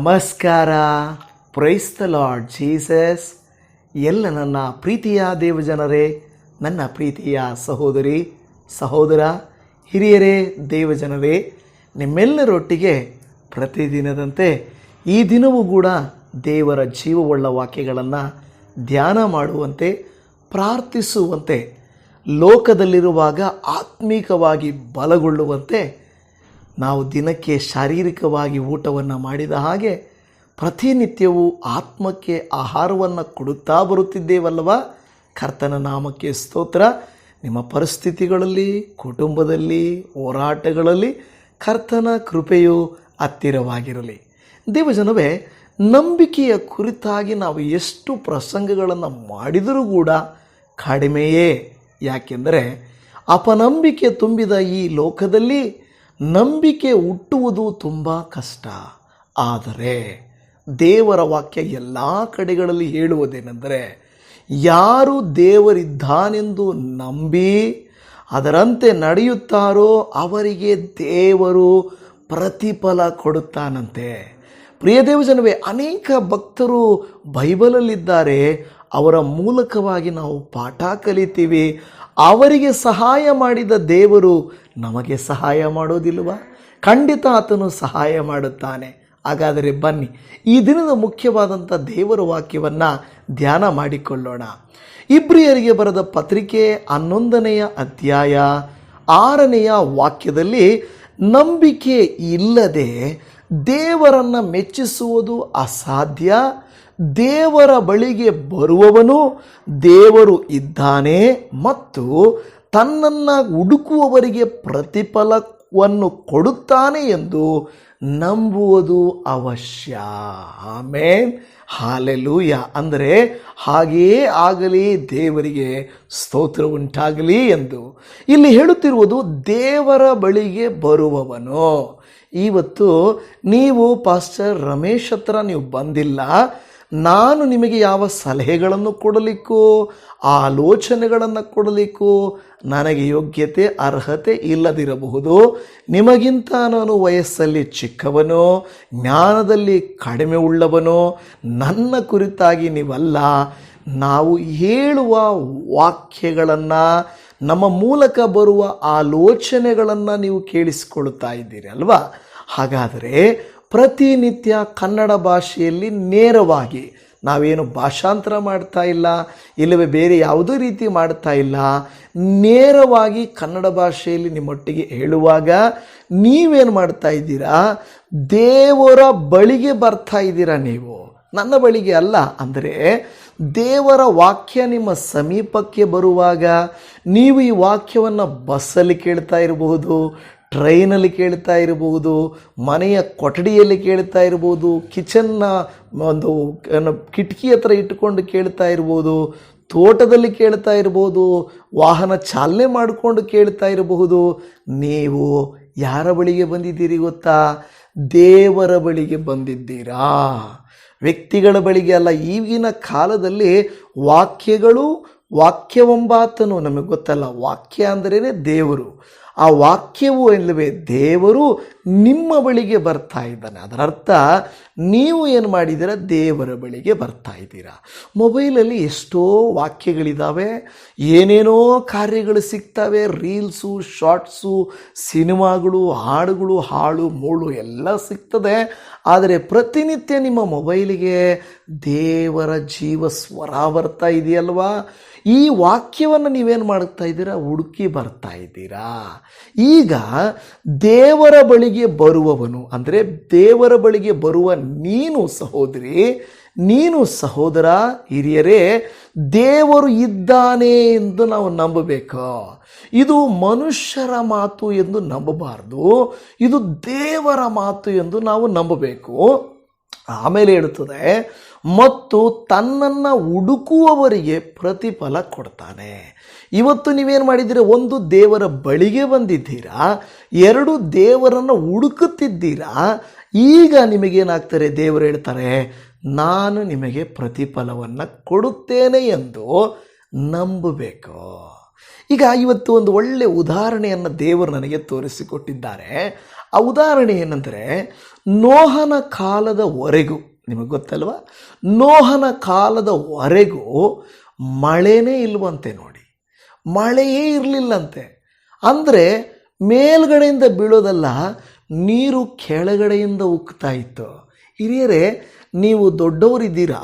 ನಮಸ್ಕಾರ. Price the Lord Jesus ಎಲ್ಲ ನನ್ನ ಪ್ರೀತಿಯ ದೇವಜನರೇ ನನ್ನ ಪ್ರೀತಿಯ ಸಹೋದರಿ, ಸಹೋದರ, ಹಿರಿಯರೇ ದೇವಜನರೇ ನಿಮ್ಮೆಲ್ಲರೊಟ್ಟಿಗೆ ಪ್ರತಿದಿನದಂತೆ ಈ ದಿನವೂ ಕೂಡ ದೇವರ ಜೀವವುಳ್ಳ ವಾಕ್ಯಗಳನ್ನು ಧ್ಯಾನ ಮಾಡುವಂತೆ, ಪ್ರಾರ್ಥಿಸುವಂತೆ, ಲೋಕದಲ್ಲಿರುವಾಗ ಆತ್ಮೀಕವಾಗಿ ಬಲಗೊಳ್ಳುವಂತೆ ನಾವು ದಿನಕ್ಕೆ ಶಾರೀರಿಕವಾಗಿ ಊಟವನ್ನು ಮಾಡಿದ ಹಾಗೆ ಪ್ರತಿನಿತ್ಯವೂ ಆತ್ಮಕ್ಕೆ ಆಹಾರವನ್ನು ಕೊಡುತ್ತಾ ಬರುತ್ತಿದ್ದೇವಲ್ಲವ? ಕರ್ತನ ನಾಮಕ್ಕೆ ಸ್ತೋತ್ರ. ನಿಮ್ಮ ಪರಿಸ್ಥಿತಿಗಳಲ್ಲಿ, ಕುಟುಂಬದಲ್ಲಿ, ಹೋರಾಟಗಳಲ್ಲಿ ಕರ್ತನ ಕೃಪೆಯು ಹತ್ತಿರವಾಗಿರಲಿ. ದೇವಜನವೇ, ನಂಬಿಕೆಯ ಕುರಿತಾಗಿ ನಾವು ಎಷ್ಟು ಪ್ರಸಂಗಗಳನ್ನು ಮಾಡಿದರೂ ಕೂಡ ಕಡಿಮೆಯೇ. ಯಾಕೆಂದರೆ, ಅಪನಂಬಿಕೆ ತುಂಬಿದ ಈ ಲೋಕದಲ್ಲಿ ನಂಬಿಕೆ ಹುಟ್ಟುವುದು ತುಂಬ ಕಷ್ಟ. ಆದರೆ ದೇವರ ವಾಕ್ಯ ಎಲ್ಲ ಕಡೆಗಳಲ್ಲಿ ಹೇಳುವುದೇನೆಂದರೆ, ಯಾರು ದೇವರಿದ್ದಾನೆಂದು ನಂಬಿ ಅದರಂತೆ ನಡೆಯುತ್ತಾರೋ ಅವರಿಗೆ ದೇವರು ಪ್ರತಿಫಲ ಕೊಡುತ್ತಾನಂತೆ. ಪ್ರಿಯ ದೇವಜನವೇ, ಅನೇಕ ಭಕ್ತರು ಬೈಬಲಲ್ಲಿದ್ದಾರೆ. ಅವರ ಮೂಲಕವಾಗಿ ನಾವು ಪಾಠ ಕಲಿತೀವಿ. ಅವರಿಗೆ ಸಹಾಯ ಮಾಡಿದ ದೇವರು ನಮಗೆ ಸಹಾಯ ಮಾಡೋದಿಲ್ವಾ? ಖಂಡಿತ ಆತನು ಸಹಾಯ ಮಾಡುತ್ತಾನೆ. ಹಾಗಾದರೆ ಬನ್ನಿ, ಈ ದಿನದ ಮುಖ್ಯವಾದಂಥ ದೇವರ ವಾಕ್ಯವನ್ನು ಧ್ಯಾನ ಮಾಡಿಕೊಳ್ಳೋಣ. ಇಬ್ರಿಯರಿಗೆ ಬರೆದ ಪತ್ರಿಕೆ ಹನ್ನೊಂದನೆಯ ಅಧ್ಯಾಯ ಆರನೆಯ ವಾಕ್ಯದಲ್ಲಿ, ನಂಬಿಕೆ ಇಲ್ಲದೆ ದೇವರನ್ನು ಮೆಚ್ಚಿಸುವುದು ಅಸಾಧ್ಯ? ದೇವರ ಬಳಿಗೆ ಬರುವವನು ದೇವರು ಇದ್ದಾನೆ ಮತ್ತು ತನ್ನನ್ನು ಹುಡುಕುವವರಿಗೆ ಪ್ರತಿಫಲವನ್ನು ಕೊಡುತ್ತಾನೆ ಎಂದು ನಂಬುವುದು ಅವಶ್ಯ. ಆಮೇನ್. ಹಾಲೆಲೂಯ. ಅಂದರೆ ಹಾಗೆಯೇ ಆಗಲಿ, ದೇವರಿಗೆ ಸ್ತೋತ್ರ ಉಂಟಾಗಲಿ ಎಂದು. ಇಲ್ಲಿ ಹೇಳುತ್ತಿರುವುದು ದೇವರ ಬಳಿಗೆ ಬರುವವನು. ಇವತ್ತು ನೀವು ಪಾಸ್ಟರ್ ರಮೇಶ್ ಹತ್ರ ನೀವು ಬಂದಿಲ್ಲ. ನಾನು ನಿಮಗೆ ಯಾವ ಸಲಹೆಗಳನ್ನು ಕೊಡಲಿಕ್ಕೂ, ಆಲೋಚನೆಗಳನ್ನು ಕೊಡಲಿಕ್ಕೂ ನನಗೆ ಯೋಗ್ಯತೆ, ಅರ್ಹತೆ ಇಲ್ಲದಿರಬಹುದು. ನಿಮಗಿಂತ ನಾನು ವಯಸ್ಸಲ್ಲಿ ಚಿಕ್ಕವನೋ, ಜ್ಞಾನದಲ್ಲಿ ಕಡಿಮೆ ಉಳ್ಳವನೋ, ನನ್ನ ಕುರಿತಾಗಿ ನೀವಲ್ಲ. ನಾವು ಹೇಳುವ ವಾಕ್ಯಗಳನ್ನು, ನಮ್ಮ ಮೂಲಕ ಬರುವ ಆಲೋಚನೆಗಳನ್ನು ನೀವು ಕೇಳಿಸಿಕೊಳ್ಳುತ್ತಾ ಇದ್ದೀರಿ ಅಲ್ವಾ? ಹಾಗಾದರೆ ಪ್ರತಿನಿತ್ಯ ಕನ್ನಡ ಭಾಷೆಯಲ್ಲಿ ನೇರವಾಗಿ ನಾವೇನು ಭಾಷಾಂತರ ಮಾಡ್ತಾ ಇಲ್ಲ, ಇಲ್ಲವೇ ಬೇರೆ ಯಾವುದೇ ರೀತಿ ಮಾಡ್ತಾ ಇಲ್ಲ, ನೇರವಾಗಿ ಕನ್ನಡ ಭಾಷೆಯಲ್ಲಿ ನಿಮ್ಮೊಟ್ಟಿಗೆ ಹೇಳುವಾಗ ನೀವೇನು ಮಾಡ್ತಾ ಇದ್ದೀರಾ? ದೇವರ ಬಳಿಗೆ ಬರ್ತಾ ಇದ್ದೀರಾ ನೀವು? ನನ್ನ ಬಳಿಗೆ ಅಲ್ಲ, ಅಂದರೆ ದೇವರ ವಾಕ್ಯ ನಿಮ್ಮ ಸಮೀಪಕ್ಕೆ ಬರುವಾಗ ನೀವು ಈ ವಾಕ್ಯವನ್ನು ಬಸ್ಸಲ್ಲಿ ಕೇಳ್ತಾ ಇರಬಹುದು ಟ್ರೈನಲ್ಲಿ ಕೇಳ್ತಾ ಇರಬಹುದು, ಮನೆಯ ಕೊಠಡಿಯಲ್ಲಿ ಕೇಳ್ತಾ ಇರ್ಬೋದು ಕಿಚನ್ನ ಒಂದು ಕಿಟಕಿ ಹತ್ರ ಇಟ್ಟುಕೊಂಡು ಕೇಳ್ತಾ ಇರ್ಬೋದು ತೋಟದಲ್ಲಿ ಕೇಳ್ತಾ ಇರ್ಬೋದು ವಾಹನ ಚಾಲನೆ ಮಾಡಿಕೊಂಡು ಕೇಳ್ತಾ ಇರಬಹುದು. ನೀವು ಯಾರ ಬಳಿಗೆ ಬಂದಿದ್ದೀರಿ ಗೊತ್ತಾ? ದೇವರ ಬಳಿಗೆ ಬಂದಿದ್ದೀರಾ? ವ್ಯಕ್ತಿಗಳ ಬಳಿಗೆ ಅಲ್ಲ, ಈಗಿನ ಕಾಲದಲ್ಲಿ ವಾಕ್ಯಗಳು ವಾಕ್ಯವೆಂಬಾತನು. ನಮಗೆ ಗೊತ್ತಲ್ಲ, ವಾಕ್ಯ ಅಂದ್ರೇ ದೇವರು. ಆ ವಾಕ್ಯವು ಇಲ್ಲವೇ? ದೇವರು ನಿಮ್ಮ ಬಳಿಗೆ ಬರ್ತಾ ಇದ್ದಾನೆ. ಅದರ ಅರ್ಥ ನೀವು ಏನು ಮಾಡಿದ್ದೀರ? ದೇವರ ಬಳಿಗೆ ಬರ್ತಾ ಇದ್ದೀರಾ. ಮೊಬೈಲಲ್ಲಿ ಎಷ್ಟೋ ವಾಕ್ಯಗಳಿದ್ದಾವೆ ಏನೇನೋ ಕಾರ್ಯಗಳು ಸಿಗ್ತವೆ. ರೀಲ್ಸು, ಶಾರ್ಟ್ಸು, ಸಿನಿಮಾಗಳು, ಹಾಡುಗಳು, ಹಾಳು, ಮೂಳು ಎಲ್ಲ ಸಿಗ್ತದೆ. ಆದರೆ ಪ್ರತಿನಿತ್ಯ ನಿಮ್ಮ ಮೊಬೈಲಿಗೆ ದೇವರ ಜೀವ ಸ್ವರ ಬರ್ತಾ ಇದೆಯಲ್ವಾ? ಈ ವಾಕ್ಯವನ್ನು ನೀವೇನು ಮಾಡ್ತಾ ಇದ್ದೀರಾ? ಹುಡುಕಿ ಬರ್ತಾ ಇದ್ದೀರಾ? ಈಗ ದೇವರ ಬಳಿಗೆ ಬರುವವನು, ಅಂದರೆ ದೇವರ ಬಳಿಗೆ ಬರುವ ನೀನು ಸಹೋದರಿ, ನೀನು ಸಹೋದರ ಹಿರಿಯರೇ, ದೇವರು ಇದ್ದಾನೆ ಎಂದು ನಾವು ನಂಬಬೇಕು. ಇದು ಮನುಷ್ಯರ ಮಾತು ಎಂದು ನಂಬಬಾರ್ದು, ಇದು ದೇವರ ಮಾತು ಎಂದು ನಾವು ನಂಬಬೇಕು. ಆಮೇಲೆ ಹೇಳುತ್ತದೆ, ಮತ್ತು ತನ್ನನ್ನು ಹುಡುಕುವವರಿಗೆ ಪ್ರತಿಫಲ ಕೊಡ್ತಾನೆ. ಇವತ್ತು ನೀವೇನು ಮಾಡಿದ್ದೀರಾ, ಒಂದು ದೇವರ ಬಳಿಗೆ ಬಂದಿದ್ದೀರಾ, ಎರಡು ದೇವರನ್ನು ಹುಡುಕುತ್ತಿದ್ದೀರಾ, ಈಗ ನಿಮಗೇನಾಗ್ತಾರೆ, ದೇವರು ಹೇಳ್ತಾರೆ, ನಾನು ನಿಮಗೆ ಪ್ರತಿಫಲವನ್ನು ಕೊಡುತ್ತೇನೆ ಎಂದು ನಂಬಬೇಕು. ಈಗ ಇವತ್ತು ಒಂದು ಒಳ್ಳೆ ಉದಾಹರಣೆಯನ್ನು ದೇವರು ನನಗೆ ತೋರಿಸಿಕೊಟ್ಟಿದ್ದಾರೆ. ಆ ಉದಾಹರಣೆ ಏನಂದರೆ, ನೋಹನ ಕಾಲದವರೆಗೂ ನಿಮಗೆ ಗೊತ್ತಲ್ವಾ? ನೋಹನ ಕಾಲದವರೆಗೂ ಮಳೆನೇ ಇಲ್ವಂತೆ ನೋಡಿ. ಮಳೆಯೇ ಇರಲಿಲ್ಲಂತೆ. ಅಂದರೆ ಮೇಲ್ಗಡೆಯಿಂದ ಬೀಳೋದಲ್ಲ, ನೀರು ಕೆಳಗಡೆಯಿಂದ ಉಕ್ತಾ ಇತ್ತು. ಹಿರಿಯರೇ, ನೀವು ದೊಡ್ಡವರಿದ್ದೀರಾ?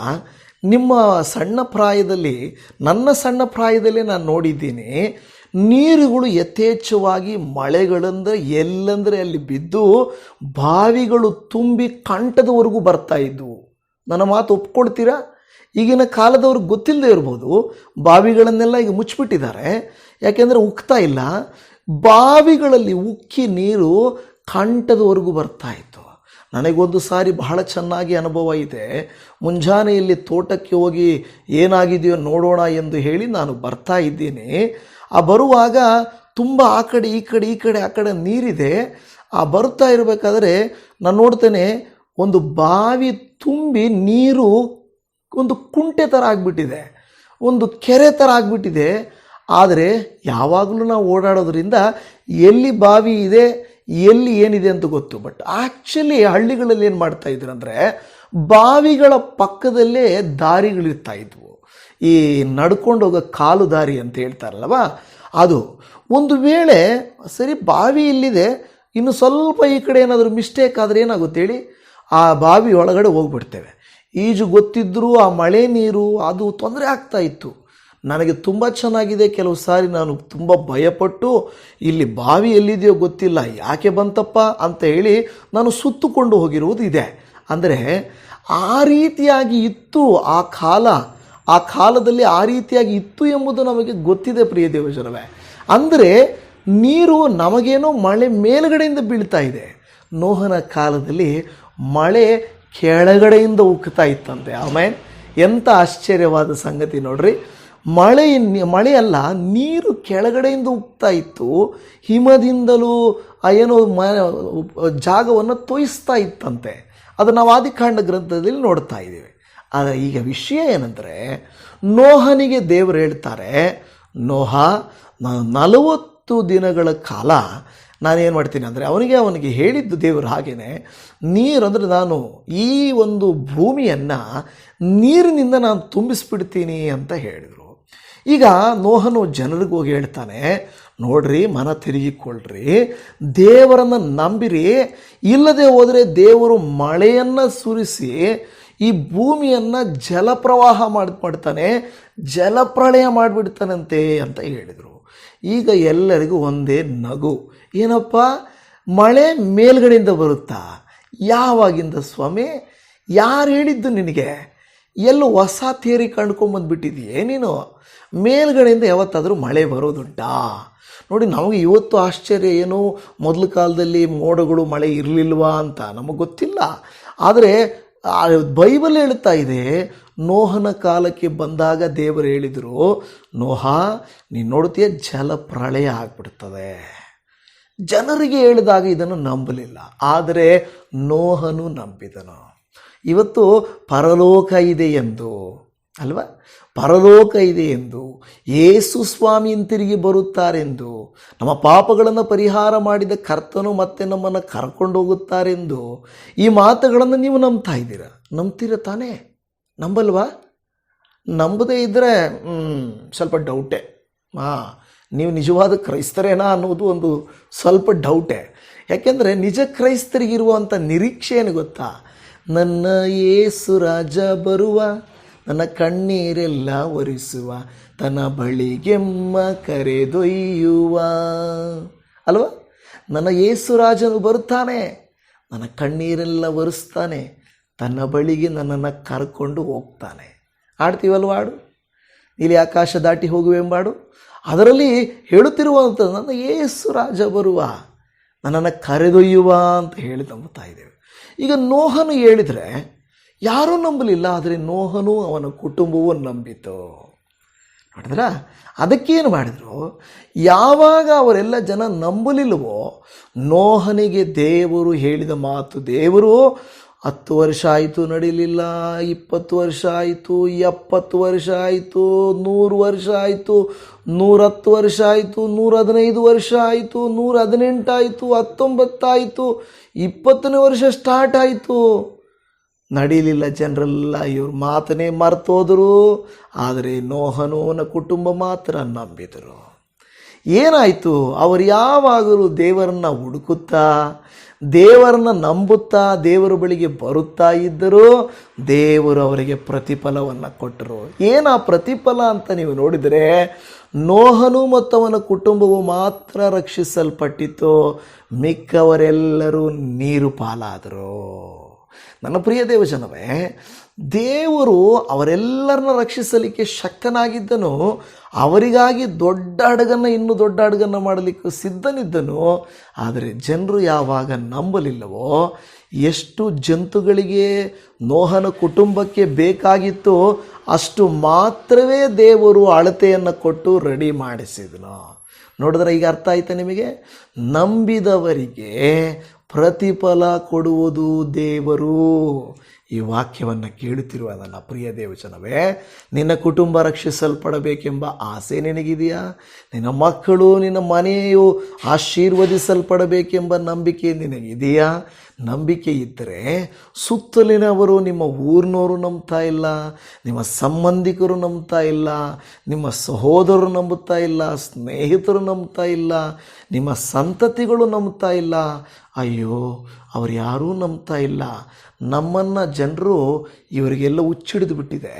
ನಿಮ್ಮ ಸಣ್ಣ ಪ್ರಾಯದಲ್ಲಿ, ನನ್ನ ಸಣ್ಣ ಪ್ರಾಯದಲ್ಲಿ ನಾನು ನೋಡಿದ್ದೀನಿ, ನೀರುಗಳು ಯಥೇಚ್ಛವಾಗಿ ಮಳೆಗಳಿಂದ ಎಲ್ಲಂದ್ರೆ ಅಲ್ಲಿ ಬಿದ್ದು ಬಾವಿಗಳು ತುಂಬಿ ಕಂಠದವರೆಗೂ ಬರ್ತಾ ಇದ್ದವು ನನ್ನ ಮಾತು ಒಪ್ಕೊಳ್ತೀರಾ? ಈಗಿನ ಕಾಲದವ್ರಿಗೆ ಗೊತ್ತಿಲ್ಲದೆ ಇರ್ಬೋದು, ಬಾವಿಗಳನ್ನೆಲ್ಲ ಈಗ ಮುಚ್ಚಿಬಿಟ್ಟಿದ್ದಾರೆ. ಯಾಕೆಂದರೆ ಉಕ್ತಾ ಇಲ್ಲ, ಬಾವಿಗಳಲ್ಲಿ ಉಕ್ಕಿ ನೀರು ಕಂಠದವರೆಗೂ ಬರ್ತಾ ಇತ್ತು. ನನಗೊಂದು ಸಾರಿ ಬಹಳ ಚೆನ್ನಾಗಿ ಅನುಭವ ಇದೆ. ಮುಂಜಾನೆಯಲ್ಲಿ ತೋಟಕ್ಕೆ ಹೋಗಿ ಏನಾಗಿದೆಯೋ ನೋಡೋಣ ಎಂದು ಹೇಳಿ ನಾನು ಬರ್ತಾ ಇದ್ದೀನಿ. ಆ ಬರುವಾಗ ತುಂಬ ಆ ಕಡೆ ಈ ಕಡೆ ಈ ಕಡೆ ಆ ಕಡೆ ನೀರಿದೆ. ಆ ಬರ್ತಾ ಇರಬೇಕಾದ್ರೆ ನಾನು ನೋಡ್ತೇನೆ ಒಂದು ಬಾವಿ ತುಂಬಿ ನೀರು ಒಂದು ಕುಂಟೆ ಥರ ಆಗಿಬಿಟ್ಟಿದೆ. ಒಂದು ಕೆರೆ ಥರ ಆಗಿಬಿಟ್ಟಿದೆ. ಆದರೆ ಯಾವಾಗಲೂ ನಾವು ಓಡಾಡೋದ್ರಿಂದ ಎಲ್ಲಿ ಬಾವಿ ಇದೆ ಎಲ್ಲಿ ಏನಿದೆ ಅಂತ ಗೊತ್ತು. ಬಟ್ ಆ್ಯಕ್ಚುಲಿ ಹಳ್ಳಿಗಳಲ್ಲಿ ಏನು ಮಾಡ್ತಾ ಇದ್ರು ಅಂದರೆ ಬಾವಿಗಳ ಪಕ್ಕದಲ್ಲೇ ದಾರಿಗಳಿರ್ತಾ ಇದ್ವು. ಈ ನಡ್ಕೊಂಡು ಹೋಗೋ ಕಾಲು ದಾರಿ ಅಂತ ಹೇಳ್ತಾರಲ್ವ ಅದು ಒಂದು ವೇಳೆ ಸರಿ ಬಾವಿ ಇಲ್ಲಿದೆ, ಇನ್ನು ಸ್ವಲ್ಪ ಈ ಕಡೆ ಏನಾದರೂ ಮಿಸ್ಟೇಕ್ ಆದರೆ ಏನಾಗುತ್ತೆ ಹೇಳಿ? ಆ ಬಾವಿ ಒಳಗಡೆ ಹೋಗ್ಬಿಡ್ತೇವೆ. ಈಜು ಗೊತ್ತಿದ್ದರೂ ಆ ಮಳೆ ನೀರು, ಅದು ತೊಂದರೆ ಆಗ್ತಾ ಇತ್ತು. ನನಗೆ ತುಂಬ ಚೆನ್ನಾಗಿದೆ. ಕೆಲವು ಸಾರಿ ನಾನು ತುಂಬ ಭಯಪಟ್ಟು ಇಲ್ಲಿ ಬಾವಿ ಎಲ್ಲಿದೆಯೋ ಗೊತ್ತಿಲ್ಲ, ಯಾಕೆ ಬಂತಪ್ಪ ಅಂತ ಹೇಳಿ ನಾನು ಸುತ್ತುಕೊಂಡು ಹೋಗಿರುವುದು ಇದೆ. ಅಂದರೆ ಆ ರೀತಿಯಾಗಿ ಇತ್ತು ಆ ಕಾಲ. ಆ ಕಾಲದಲ್ಲಿ ಆ ರೀತಿಯಾಗಿ ಇತ್ತು ಎಂಬುದು ನಮಗೆ ಗೊತ್ತಿದೆ ಪ್ರಿಯ ದೇವಜನವೇ. ಅಂದರೆ ನೀರು ನಮಗೇನೋ ಮಳೆ ಮೇಲುಗಡೆಯಿಂದ ಬೀಳ್ತಾ ಇದೆ. ನೋಹನ ಕಾಲದಲ್ಲಿ ಮಳೆ ಕೆಳಗಡೆಯಿಂದ ಉಕ್ಕುತ್ತಾ ಇತ್ತಂತೆ. ಆಮೇಲೆ ಎಂಥ ಆಶ್ಚರ್ಯವಾದ ಸಂಗತಿ ನೋಡ್ರಿ. ಮಳೆ ಮಳೆಯಲ್ಲ, ನೀರು ಕೆಳಗಡೆಯಿಂದ ಉಕ್ತಾ ಇತ್ತು, ಹಿಮದಿಂದಲೂ ಏನೋ ಮ, ಜಾಗವನ್ನು ತೋಯಿಸ್ತಾ ಇತ್ತಂತೆ. ಅದು ನಾವು ಆದಿಕಾಂಡ ಗ್ರಂಥದಲ್ಲಿ ನೋಡ್ತಾ ಇದ್ದೀವಿ. ಆದರೆ ಈಗ ವಿಷಯ ಏನಂದರೆ, ನೋಹನಿಗೆ ದೇವರು ಹೇಳ್ತಾರೆ, ನೋಹ, ನಾನು ನಲವತ್ತು ದಿನಗಳ ಕಾಲ ನಾನೇನು ಮಾಡ್ತೀನಿ ಅಂದರೆ, ಅವನಿಗೆ ಅವನಿಗೆ ಹೇಳಿದ್ದು ದೇವರು ಹಾಗೆಯೇ ನೀರು ಅಂದರೆ ನಾನು ಈ ಒಂದು ಭೂಮಿಯನ್ನು ನೀರಿನಿಂದ ನಾನು ತುಂಬಿಸ್ಬಿಡ್ತೀನಿ ಅಂತ ಹೇಳಿದರು. ಈಗ ನೋಹನು ಜನರಿಗೂ ಹೋಗಿ ಹೇಳ್ತಾನೆ, ನೋಡ್ರಿ ಮನ ತಿರುಗಿಕೊಳ್ಳ್ರಿ, ದೇವರನ್ನು ನಂಬಿರಿ, ಇಲ್ಲದೆ ಹೋದರೆ ದೇವರು ಮಳೆಯನ್ನು ಸುರಿಸಿ ಈ ಭೂಮಿಯನ್ನು ಜಲಪ್ರವಾಹ ಮಾಡಿ, ಮಾಡ್ತಾನೆ, ಜಲಪ್ರಳಯ ಮಾಡಿಬಿಡ್ತಾನಂತೆ ಅಂತ ಹೇಳಿದರು. ಈಗ ಎಲ್ಲರಿಗೂ ಒಂದೇ ನಗು. ಏನಪ್ಪ? ಮಳೆ ಮೇಲ್ಗಡೆಯಿಂದ ಬರುತ್ತಾ? ಯಾವಾಗಿಂದ ಸ್ವಾಮಿ? ಯಾರು ಹೇಳಿದ್ದು ನಿನಗೆ? ಎಲ್ಲೂ ಹೊಸ ಥಿಯರಿ ಕಂಡ್ಕೊಂಬಂದ್ಬಿಟ್ಟಿದೆಯೇ ನೀನು? ಮೇಲ್ಗಡೆಯಿಂದ ಯಾವತ್ತಾದರೂ ಮಳೆ ಬರೋದುಂಟಾ? ನೋಡಿ, ನಮಗೆ ಇವತ್ತು ಆಶ್ಚರ್ಯ ಏನು? ಮೊದಲ ಕಾಲದಲ್ಲಿ ಮೋಡಗಳು ಮಳೆ ಇರಲಿಲ್ವಾ ಅಂತ ನಮಗೆ ಗೊತ್ತಿಲ್ಲ. ಆದರೆ ಬೈಬಲ್ ಹೇಳ್ತಾ ಇದೆ, ನೋಹನ ಕಾಲಕ್ಕೆ ಬಂದಾಗ ದೇವರು ಹೇಳಿದರು, ನೋಹ, ನೀನು ನೋಡ್ತೀಯ, ಜಲ ಪ್ರಳಯ ಆಗ್ಬಿಡ್ತದೆ. ಜನರಿಗೆ ಹೇಳಿದಾಗ ಇದನ್ನು ನಂಬಲಿಲ್ಲ. ಆದರೆ ನೋಹನು ನಂಬಿದನು. ಇವತ್ತು ಪರಲೋಕ ಇದೆ ಎಂದು. ಅಲ್ವಾ? ಪರಲೋಕ ಇದೆ ಎಂದು ಯೇಸು ಸ್ವಾಮಿ ಹಿಂತಿರುಗಿ ಬರುತ್ತಾರೆಂದು, ನಮ್ಮ ಪಾಪಗಳನ್ನು ಪರಿಹಾರ ಮಾಡಿದ ಕರ್ತನು ಮತ್ತೆ ನಮ್ಮನ್ನು ಕರ್ಕೊಂಡು ಹೋಗುತ್ತಾರೆಂದು, ಈ ಮಾತುಗಳನ್ನು ನೀವು ನಂಬ್ತಾ ಇದ್ದೀರಾ? ನಂಬ್ತೀರ ತಾನೇ? ನಂಬಲ್ವಾ? ನಂಬದೇ ಇದ್ದರೆ ಸ್ವಲ್ಪ ಡೌಟೆ. ಹಾಂ ನೀವು ನಿಜವಾದ ಕ್ರೈಸ್ತರೇನಾ ಅನ್ನೋದು ಒಂದು ಸ್ವಲ್ಪ ಡೌಟೆ. ಯಾಕೆಂದರೆ ನಿಜ ಕ್ರೈಸ್ತರಿಗಿರುವಂಥ ನಿರೀಕ್ಷೆ ಏನು ಗೊತ್ತಾ? ನನ್ನ ಏಸು ರಾಜ ಬರುವ ನನ್ನ ಕಣ್ಣೀರೆಲ್ಲ ಒರೆಸುವ, ತನ್ನ ಬಳಿಗೆಮ್ಮ ಕರೆದೊಯ್ಯುವ. ಅಲ್ವಾ? ನನ್ನ ಯೇಸುರಾಜನು ಬರುತ್ತಾನೆ. ನನ್ನ ಕಣ್ಣೀರೆಲ್ಲ ಒರೆಸ್ತಾನೆ. ತನ್ನ ಬಳಿಗೆ ನನ್ನನ್ನು ಕರ್ಕೊಂಡು ಹೋಗ್ತಾನೆ. ಆಡ್ತೀವಲ್ವ ಹಾಡು ಇಲ್ಲಿ ಆಕಾಶ ದಾಟಿ ಹೋಗುವೆಂಬಾಡು ಅದರಲ್ಲಿ ಹೇಳುತ್ತಿರುವಂಥ ನನ್ನ ಯೇಸು ರಾಜ ಬರುವ, ನನ್ನನ್ನು ಕರೆದೊಯ್ಯುವ ಅಂತ ಹೇಳಿ ನಂಬುತ್ತಾ ಇದ್ದೇವೆ. ಈಗ ನೋಹನು ಹೇಳಿದರೆ ಯಾರೂ ನಂಬಲಿಲ್ಲ, ಆದರೆ ನೋಹನು ಅವನ ಕುಟುಂಬವೂ ನಂಬಿತು. ನೋಡಿದ್ರ? ಅದಕ್ಕೇನು ಮಾಡಿದರು? ಯಾವಾಗ ಅವರೆಲ್ಲ ಜನ ನಂಬಲಿಲ್ಲವೋ, ನೋಹನಿಗೆ ದೇವರು ಹೇಳಿದ ಮಾತು, ದೇವರು, ಹತ್ತು ವರ್ಷ ಆಯಿತು ನಡೀಲಿಲ್ಲ, ಇಪ್ಪತ್ತು ವರ್ಷ ಆಯಿತು, ಎಪ್ಪತ್ತು ವರ್ಷ ಆಯಿತು, ನೂರು ವರ್ಷ ಆಯಿತು, ನೂರತ್ತು ವರ್ಷ ಆಯಿತು ನೂರ ಹದಿನೈದು ವರ್ಷ ಆಯಿತು ನೂರ ಹದಿನೆಂಟಾಯಿತು ಹತ್ತೊಂಬತ್ತಾಯಿತು, ಇಪ್ಪತ್ತನೇ ವರ್ಷ ಸ್ಟಾರ್ಟ್ ಆಯಿತು. ನಡೀಲಿಲ್ಲ ಜನರೆಲ್ಲ, ಇವ್ರ ಮಾತನ್ನೇ ಮರ್ತೋದರು. ಆದರೆ ನೋಹನೋನ ಕುಟುಂಬ ಮಾತ್ರ ನಂಬಿದರು. ಏನಾಯಿತು? ಅವರು ಯಾವಾಗಲೂ ದೇವರನ್ನ ಹುಡುಕುತ್ತಾ, ದೇವರನ್ನ ನಂಬುತ್ತಾ, ದೇವರ ಬಳಿಗೆ ಬರುತ್ತಾ ಇದ್ದರೂ ದೇವರು ಅವರಿಗೆ ಪ್ರತಿಫಲವನ್ನು ಕೊಟ್ಟರು. ಏನು ಆ ಪ್ರತಿಫಲ ಅಂತ ನೀವು ನೋಡಿದರೆ, ನೋಹನು ಮತ್ತು ಅವನ ಕುಟುಂಬವು ಮಾತ್ರ ರಕ್ಷಿಸಲ್ಪಟ್ಟಿತು ಮಿಕ್ಕವರೆಲ್ಲರೂ ನೀರು ಪಾಲಾದರು. ನನ್ನ ಪ್ರಿಯ ದೇವಜನವೇ ದೇವರು ಅವರೆಲ್ಲರನ್ನ ರಕ್ಷಿಸಲಿಕ್ಕೆ ಶಕ್ತನಾಗಿದ್ದನು, ಅವರಿಗಾಗಿ ದೊಡ್ಡ ಹಡಗನ್ನು, ಇನ್ನೂ ದೊಡ್ಡ ಹಡಗನ್ನು ಮಾಡಲಿಕ್ಕೂ ಸಿದ್ಧನಿದ್ದನು. ಆದರೆ ಜನರು ಯಾವಾಗ ನಂಬಲಿಲ್ಲವೋ, ಎಷ್ಟು ಜಂತುಗಳಿಗೆ ನೋಹನ ಕುಟುಂಬಕ್ಕೆ ಬೇಕಾಗಿತ್ತೋ, ಅಷ್ಟು ಮಾತ್ರವೇ ದೇವರು ಅಳತೆಯನ್ನು ಕೊಟ್ಟು ರೆಡಿ ಮಾಡಿಸಿದನು. ನೋಡಿದ್ರೆ ಈಗ ಅರ್ಥ ಆಯ್ತಾ ನಿಮಗೆ? ನಂಬಿದವರಿಗೆ ಪ್ರತಿಫಲ ಕೊಡುವುದು ದೇವರು. ಈ ವಾಕ್ಯವನ್ನು ಕೇಳುತ್ತಿರುವ ನನ್ನ ಪ್ರಿಯ ದೇವಚನವೇ ನಿನ್ನ ಕುಟುಂಬ ರಕ್ಷಿಸಲ್ಪಡಬೇಕೆಂಬ ಆಸೆ ನಿನಗಿದೆಯಾ? ನಿನ್ನ ಮಕ್ಕಳು ನಿನ್ನ ಮನೆಯು ಆಶೀರ್ವದಿಸಲ್ಪಡಬೇಕೆಂಬ ನಂಬಿಕೆ ನಿನಗಿದೆಯಾ? ನಂಬಿಕೆ ಇದ್ದರೆ ಸುತ್ತಲಿನವರು ನಿಮ್ಮ ಊರಿನವರು ನಂಬ್ತಾ ಇಲ್ಲ, ನಿಮ್ಮ ಸಂಬಂಧಿಕರು ನಂಬ್ತಾ ಇಲ್ಲ, ನಿಮ್ಮ ಸಹೋದರರು ನಂಬುತ್ತಾ ಇಲ್ಲ, ಸ್ನೇಹಿತರು ನಂಬ್ತಾ ಇಲ್ಲ, ನಿಮ್ಮ ಸಂತತಿಗಳು ನಂಬ್ತಾ ಇಲ್ಲ. ಅಯ್ಯೋ, ಅವ್ರು ಯಾರೂ ನಂಬ್ತಾ ಇಲ್ಲ. ನಮ್ಮನ್ನು ಜನರು ಇವರಿಗೆಲ್ಲ ಹುಚ್ಚಿಡಿದು ಬಿಟ್ಟಿದೆ.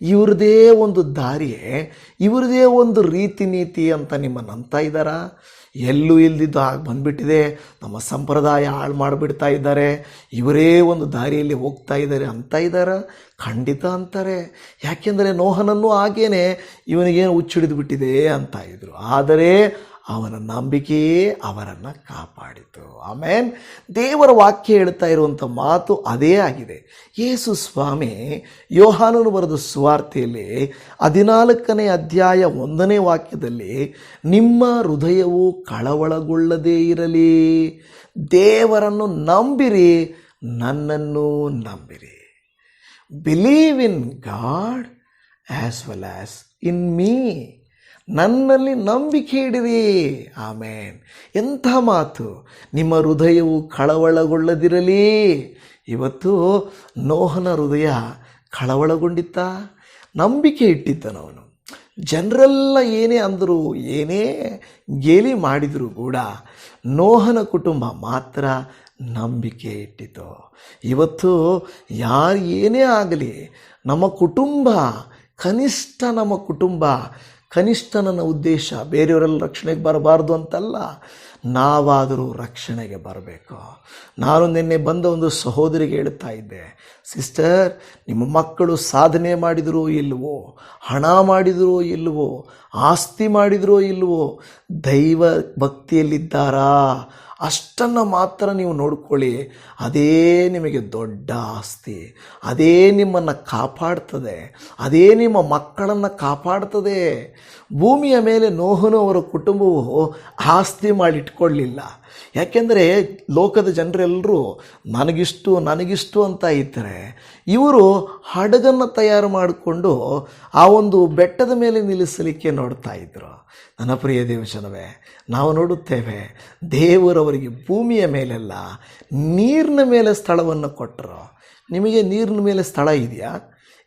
ಇವ್ರದೇ ಒಂದು ದಾರಿಯೇ, ಇವ್ರದೇ ಒಂದು ರೀತಿ ನೀತಿ ಅಂತ ನಿಮ್ಮನ್ನು ನಂಬ್ತಾ ಇದ್ದಾರಾ? ಎಲ್ಲೂ ಇಲ್ದಿದ್ದು ಹಾಗೆ ಬಂದುಬಿಟ್ಟಿದೆ. ನಮ್ಮ ಸಂಪ್ರದಾಯ ಹಾಳು ಮಾಡಿಬಿಡ್ತಾ ಇದ್ದಾರೆ. ಇವರೇ ಒಂದು ದಾರಿಯಲ್ಲಿ ಹೋಗ್ತಾ ಇದ್ದಾರೆ ಅಂತ ಇದ್ದಾರ? ಖಂಡಿತ ಅಂತಾರೆ. ಯಾಕೆಂದರೆ ನೋಹನನ್ನು ಹಾಗೇನೆ ಇವನಿಗೇನು ಹುಚ್ಚಿಡಿದು ಬಿಟ್ಟಿದೆ ಅಂತ ಇದ್ದರು ಆದರೆ ಅವನ ನಂಬಿಕೆಯೇ ಅವರನ್ನು ಕಾಪಾಡಿತು. ಆಮೇನ್. ದೇವರ ವಾಕ್ಯ ಹೇಳ್ತಾ ಇರುವಂಥ ಮಾತು ಅದೇ ಆಗಿದೆ. ಯೇಸು ಸ್ವಾಮಿ, ಯೋಹಾನನು ಬರೆದ ಸುವಾರ್ತೆಯಲ್ಲಿ ಹದಿನಾಲ್ಕನೇ ಅಧ್ಯಾಯ ಒಂದನೇ ವಾಕ್ಯದಲ್ಲಿ, ನಿಮ್ಮ ಹೃದಯವು ಕಳವಳಗೊಳ್ಳದೇ ಇರಲಿ, ದೇವರನ್ನು ನಂಬಿರಿ, ನನ್ನನ್ನು ನಂಬಿರಿ. Believe in God as well as in me ನನ್ನಲ್ಲಿ ನಂಬಿಕೆ ಇಡಿರಿ. ಆಮೇನ್. ಎಂಥ ಮಾತು? ನಿಮ್ಮ ಹೃದಯವು ಕಳವಳಗೊಳ್ಳದಿರಲಿ. ಇವತ್ತು ನೋಹನ ಹೃದಯ ಕಳವಳಗೊಂಡಿತ್ತ, ನಂಬಿಕೆ ಇಟ್ಟಿದ್ದನವನು ಜನರೆಲ್ಲ ಏನೇ ಅಂದರು, ಏನೇ ಗೇಲಿ ಮಾಡಿದರೂ ಕೂಡ ನೋಹನ ಕುಟುಂಬ ಮಾತ್ರ ನಂಬಿಕೆ ಇಟ್ಟಿತು ಇವತ್ತು ಯಾರು ಏನೇ ಆಗಲಿ, ನಮ್ಮ ಕುಟುಂಬ, ಕನಿಷ್ಠ ನಮ್ಮ ಕುಟುಂಬ ಕನಿಷ್ಠ ನನ್ನ ಉದ್ದೇಶ ಬೇರೆಯವರೆಲ್ಲ ರಕ್ಷಣೆಗೆ ಬರಬಾರ್ದು ಅಂತಲ್ಲ, ನಾವಾದರೂ ರಕ್ಷಣೆಗೆ ಬರಬೇಕು. ನಾನು ನಿನ್ನೆ ಬಂದ ಒಂದು ಸಹೋದರಿಗೆ ಹೇಳ್ತಾ ಇದ್ದೆ, ಸಿಸ್ಟರ್, ನಿಮ್ಮ ಮಕ್ಕಳು ಸಾಧನೆ ಮಾಡಿದರೋ ಇಲ್ಲವೋ ಹಣ ಮಾಡಿದರೋ ಇಲ್ಲವೋ ಆಸ್ತಿ ಮಾಡಿದರೋ ಇಲ್ಲವೋ ದೈವ ಭಕ್ತಿಯಲ್ಲಿದ್ದಾರಾ? ಅಷ್ಟನ್ನು ಮಾತ್ರ ನೀವು ನೋಡ್ಕೊಳ್ಳಿ, ಅದೇ ನಿಮಗೆ ದೊಡ್ಡ ಆಸ್ತಿ, ಅದೇ ನಿಮ್ಮನ್ನು ಕಾಪಾಡ್ತದೆ, ಅದೇ ನಿಮ್ಮ ಮಕ್ಕಳನ್ನು ಕಾಪಾಡ್ತದೆ. ಭೂಮಿಯ ಮೇಲೆ ನೋಹನು ಅವರ ಕುಟುಂಬವು ಆಸ್ತಿ ಮಾಡಿಟ್ಕೊಳ್ಳಿಲ್ಲ. ಯಾಕೆಂದರೆ ಲೋಕದ ಜನರೆಲ್ಲರೂ ನನಗಿಷ್ಟು ನನಗಿಷ್ಟು ಅಂತ ಇದ್ದರೆ ಇವರು ಹಡಗನ್ನು ತಯಾರು ಮಾಡಿಕೊಂಡು ಆ ಒಂದು ಬೆಟ್ಟದ ಮೇಲೆ ನಿಲ್ಲಿಸಲಿಕ್ಕೆ ನೋಡ್ತಾ ಇದ್ರು. ನನ್ನ ಪ್ರಿಯ ದೇವಜನವೇ, ನಾವು ನೋಡುತ್ತೇವೆ ದೇವರವರಿಗೆ ಭೂಮಿಯ ಮೇಲೆಲ್ಲ ನೀರಿನ ಮೇಲೆ ಸ್ಥಳವನ್ನು ಕೊಟ್ಟರು. ನಿಮಗೆ ನೀರಿನ ಮೇಲೆ ಸ್ಥಳ ಇದೆಯಾ?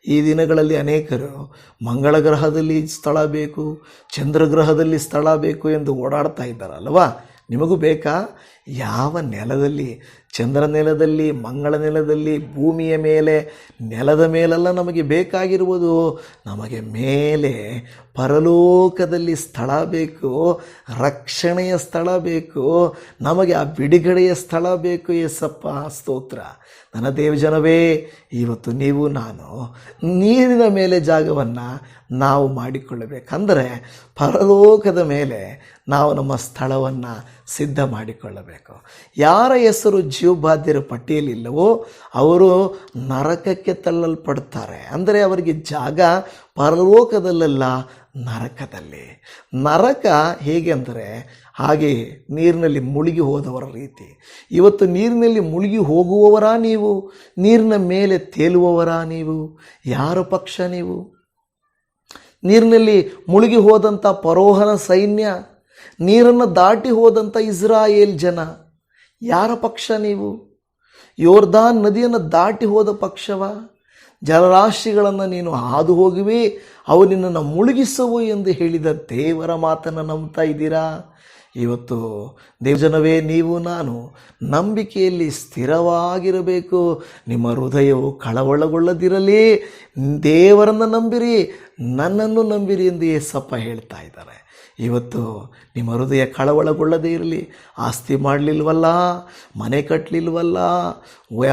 ಈ ದಿನಗಳಲ್ಲಿ ಅನೇಕರು ಮಂಗಳ ಗ್ರಹದಲ್ಲಿ ಸ್ಥಳ ಬೇಕು, ಚಂದ್ರಗ್ರಹದಲ್ಲಿ ಸ್ಥಳ ಬೇಕು ಎಂದು ಓಡಾಡ್ತಾ ಇದ್ದಾರಲ್ವಾ? ನಿಮಗೂ ಬೇಕಾ? ಯಾವ ನೆಲದಲ್ಲಿ? ಚಂದ್ರ ನೆಲದಲ್ಲಿ, ಮಂಗಳ ನೆಲದಲ್ಲಿ, ಭೂಮಿಯ ಮೇಲೆ, ನೆಲದ ಮೇಲೆಲ್ಲ ನಮಗೆ ಬೇಕಾಗಿರುವುದು, ನಮಗೆ ಮೇಲೆ ಪರಲೋಕದಲ್ಲಿ ಸ್ಥಳ ಬೇಕು, ರಕ್ಷಣೆಯ ಸ್ಥಳ ಬೇಕು, ನಮಗೆ ಆ ಬಿಡುಗಡೆಯ ಸ್ಥಳ ಬೇಕು ಎಸ್ಸಪ್ಪ ಸ್ತೋತ್ರ. ನನ್ನ ದೇವಜನವೇ ಇವತ್ತು ನೀವು, ನಾನು ನೀರಿನ ಮೇಲೆ ಜಾಗವನ್ನು ನಾವು ಮಾಡಿಕೊಳ್ಳಬೇಕಂದರೆ ಪರಲೋಕದ ಮೇಲೆ ನಾವು ನಮ್ಮ ಸ್ಥಳವನ್ನು ಸಿದ್ಧ ಮಾಡಿಕೊಳ್ಳಬೇಕು. ಯಾರ ಹೆಸರು ಜೀವಬಾಧ್ಯರ ಪಟ್ಟಿಯಲ್ಲಿಲ್ಲವೋ ಅವರು ನರಕಕ್ಕೆ ತಳ್ಳಲ್ಪಡ್ತಾರೆ. ಅಂದರೆ ಅವರಿಗೆ ಜಾಗ ಪರಲೋಕದಲ್ಲೆಲ್ಲ ನರಕದಲ್ಲಿ. ನರಕ ಹೇಗೆ ಅಂದರೆ ಹಾಗೆ ನೀರಿನಲ್ಲಿ ಮುಳುಗಿ ಹೋದವರ ರೀತಿ. ಇವತ್ತು ನೀರಿನಲ್ಲಿ ಮುಳುಗಿ ಹೋಗುವವರಾ ನೀವು? ನೀರಿನ ಮೇಲೆ ತೇಲುವವರಾ ನೀವು? ಯಾರ ಪಕ್ಷ ನೀವು? ನೀರಿನಲ್ಲಿ ಮುಳುಗಿ ಹೋದಂಥ ಪರೋಹನ ಸೈನ್ಯ ನೀರನ್ನು ದಾಟಿ ಹೋದಂಥ ಇಸ್ರಾಯೇಲ್ ಜನ. ಯಾರ ಪಕ್ಷ ನೀವು? ಯೋರ್ದಾನ್ ನದಿಯನ್ನು ದಾಟಿ ಹೋದ ಪಕ್ಷವ? ಜಲರಾಶಿಗಳನ್ನು ನೀನು ಹಾದು ಹೋಗುವೆ, ಅವು ನಿನ್ನನ್ನು ಮುಳುಗಿಸವು ಎಂದು ಹೇಳಿದ ದೇವರ ಮಾತನ್ನು ನಂಬ್ತಾ ಇದ್ದೀರಾ? ಇವತ್ತು ದೇವಜನವೇ, ನೀವು, ನಾನು ನಂಬಿಕೆಯಲ್ಲಿ ಸ್ಥಿರವಾಗಿರಬೇಕು. ನಿಮ್ಮ ಹೃದಯವು ಕಳವಳಗೊಳ್ಳದಿರಲಿ. ದೇವರನ್ನು ನಂಬಿರಿ. ನನ್ನನ್ನು ನಂಬಿರಿ ಎಂದು ಏಸಪ್ಪ ಹೇಳ್ತಾ ಇದ್ದಾರೆ. ಇವತ್ತು ನಿಮ್ಮ ಹೃದಯ ಕಳವಳಗೊಳ್ಳದೇ ಇರಲಿ, ಆಸ್ತಿ ಮಾಡಲಿಲ್ವಲ್ಲ, ಮನೆ ಕಟ್ಟಲಿಲ್ವಲ್ಲ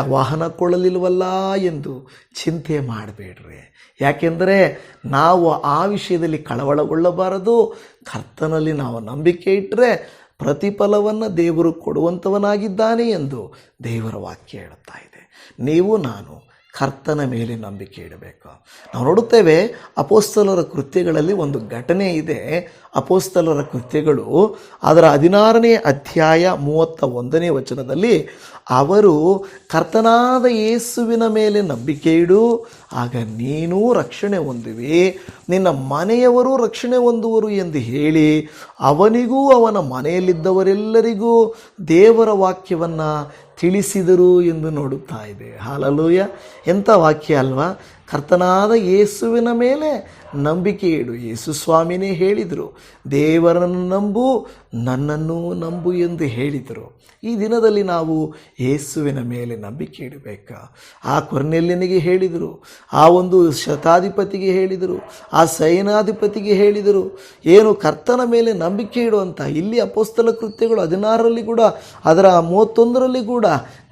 ವಾಹನ ಕೊಳ್ಳಲಿಲ್ವಲ್ಲ ಎಂದು ಚಿಂತೆ ಮಾಡಬೇಡ್ರಿ. ಯಾಕೆಂದರೆ ನಾವು ಆ ವಿಷಯದಲ್ಲಿ ಕಳವಳಗೊಳ್ಳಬಾರದು. ಕರ್ತನಲ್ಲಿ ನಾವು ನಂಬಿಕೆ ಇಟ್ಟರೆ ಪ್ರತಿಫಲವನ್ನು ದೇವರು ಕೊಡುವಂಥವನಾಗಿದ್ದಾನೆ ಎಂದು ದೇವರ ವಾಕ್ಯ ಹೇಳುತ್ತಾ ಇದೆ. ನೀವು, ನಾನು ಕರ್ತನ ಮೇಲೆ ನಂಬಿಕೆ ಇಡಬೇಕು. ನಾವು ನೋಡುತ್ತೇವೆ ಅಪೋಸ್ತಲರ ಕೃತ್ಯಗಳಲ್ಲಿ ಒಂದು ಘಟನೆ ಇದೆ. ಅಪೋಸ್ತಲರ ಕೃತ್ಯಗಳು ಅದರ ಹದಿನಾರನೇ ಅಧ್ಯಾಯ ಮೂವತ್ತ ಒಂದನೇ ವಚನದಲ್ಲಿ ಅವರು ಕರ್ತನಾದ ಯೇಸುವಿನ ಮೇಲೆ ನಂಬಿಕೆ ಇಡು, ಆಗ ನೀನೂ ರಕ್ಷಣೆ ಹೊಂದುವಿ, ನಿನ್ನ ಮನೆಯವರೂ ರಕ್ಷಣೆ ಹೊಂದುವರು ಎಂದು ಹೇಳಿ, ಅವನಿಗೂ ಅವನ ಮನೆಯಲ್ಲಿದ್ದವರೆಲ್ಲರಿಗೂ ದೇವರ ವಾಕ್ಯವನ್ನು ತಿಳಿಸಿದರು ಎಂದು ನೋಡುತ್ತಾ ಇದೆ. ಹಾಲಲೂಯ ಎಂಥ ವಾಕ್ಯ ಅಲ್ವಾ? ಕರ್ತನಾದ ಯೇಸುವಿನ ಮೇಲೆ ನಂಬಿಕೆ ಇಡು. ಯೇಸು ಸ್ವಾಮಿನೇ ಹೇಳಿದರು, ದೇವರನ್ನು ನಂಬು, ನನ್ನನ್ನು ನಂಬು ಎಂದು ಹೇಳಿದರು. ಈ ದಿನದಲ್ಲಿ ನಾವು ಯೇಸುವಿನ ಮೇಲೆ ನಂಬಿಕೆ ಇಡಬೇಕಾ. ಆ ಕೊರ್ನೆಲ್ಯನಿಗೆ ಹೇಳಿದರು, ಆ ಒಂದು ಶತಾಧಿಪತಿಗೆ ಹೇಳಿದರು, ಆ ಸೈನಾಧಿಪತಿಗೆ ಹೇಳಿದರು, ಏನು ಕರ್ತನ ಮೇಲೆ ನಂಬಿಕೆ ಇಡುವಂಥ ಇಲ್ಲಿ ಅಪೋಸ್ತಲ ಕೃತ್ಯಗಳು ಹದಿನಾರರಲ್ಲಿ ಕೂಡ, ಅದರ ಮೂವತ್ತೊಂದರಲ್ಲಿ ಕೂಡ